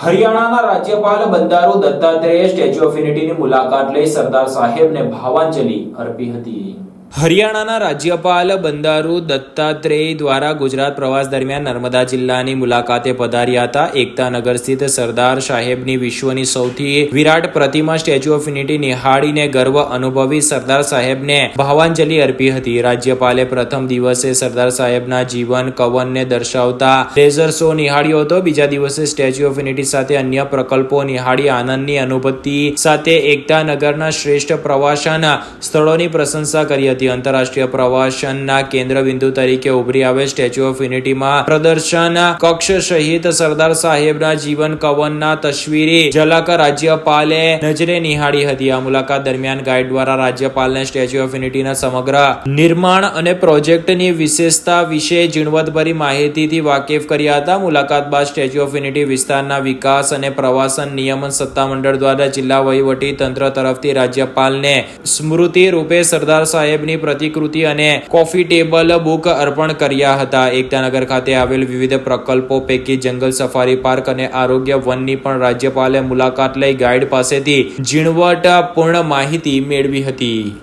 હરિયાણાના રાજ્યપાલ Bandaru Dattatreya statue of યુનિટીની મુલાકાત લઈ સરદાર સાહેબને ભાવાંજલિ અર્પી હતી. હરિયાણાના રાજ્યપાલ બંદારુ દત્તાત્રેય દ્વારા ગુજરાત પ્રવાસ દરમિયાન નર્મદા જિલ્લાની મુલાકાતે પધાર્યા હતા એકતાનગર સ્થિત સરદાર સાહેબની વિશ્વની સૌથી વિરાટ પ્રતિમા સ્ટેચ્યુ ઓફ યુનિટી નિહાળીને ગર્વ અનુભવી સરદાર સાહેબને ભાવાંજલિ અર્પી હતી. રાજ્યપાલે પ્રથમ દિવસે સરદાર સાહેબના જીવન કવનને દર્શાવતા લેઝર શો નિહાળ્યો હતો. બીજા દિવસે સ્ટેચ્યુ ઓફ યુનિટી સાથે અન્ય પ્રકલ્પો નિહાળી આનંદની અનુભૂતિ સાથે એકતાનગરના શ્રેષ્ઠ પ્રવાસન સ્થળોની પ્રશંસા કરી હતી. આંતરરાષ્ટ્રીય પ્રવાસનના કેન્દ્રબિંદુ તરીકે ઉભરી આવે સ્ટેચ્યુ ઓફ યુનિટીમાં પ્રદર્શન. કક્ષ સહિત સરદાર સાહેબના જીવન કવનના તસવીરી. ઝલક રાજ્યપાલે નજરે નિહાળી હતી. આ મુલાકાત દરમિયાન ગાઈડ દ્વારા રાજ્યપાલને સ્ટેચ્યુ ઓફ યુનિટીના સમગ્ર નિર્માણ અને પ્રોજેક્ટની વિશેષતા વિશે ઝીણવટભરી માહિતીથી વાકેફ કર્યા હતા. મુલાકાત બાદ સ્ટેચ્યુ ઓફ યુનિટી વિસ્તારના વિકાસ અને પ્રવાસન નિયમન સત્તામંડળ દ્વારા જિલ્લા વહીવટી તંત્ર તરફથી રાજ્યપાલને સ્મૃતિ રૂપે સરદાર સાહેબની પ્રતિકૃતિ અને કોફી ટેબલ બુક અર્પણ કર્યા હતા. એકતાનગર ખાતે આવેલ વિવિધ પ્રકલ્પો પૈકી જંગલ સફારી પાર્ક અને આરોગ્ય વનની પણ રાજ્યપાલે મુલાકાત લઈ ગાઈડ પાસેથી ઝીણવટપૂર્ણ માહિતી મેળવી હતી.